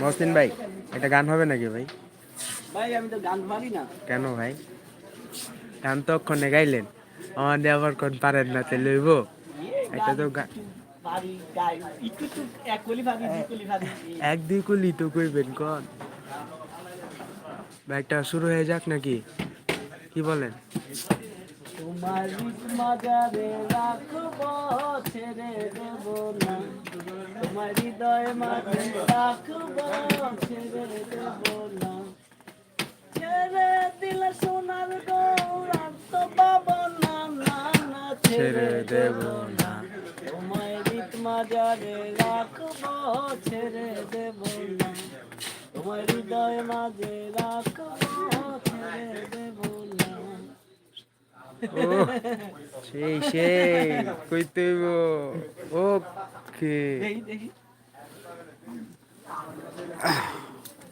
মহসিন ভাই এটা গান হবে নাকি ভাই? ভাই আমি তো গান পারি না। কেন ভাই? গান তো অক্ষণে গাইলেন আমাদের আবার কোন পারেন না তে লইব। এটা তো গা- পারি গাই একটু একটু এক দুই কলি তো কইবেন কন? ব্যাগটা শুরু হয়ে যাক নাকি? কি বলেন? তোমার রাখব। তোমার হৃদয় মাঝে রাখব ছেড়ে দেব না ছেড়ে দিলে সোনার গৌরাম তো পাবো না না না ছেড়ে দেব না। তোমার রিত মাজারে রাখব ছেড়ে দেব না। তোমার হৃদয় মাঝে রাখব ছেড়ে দেব সেই সেই কইতে ওকে। দেখি।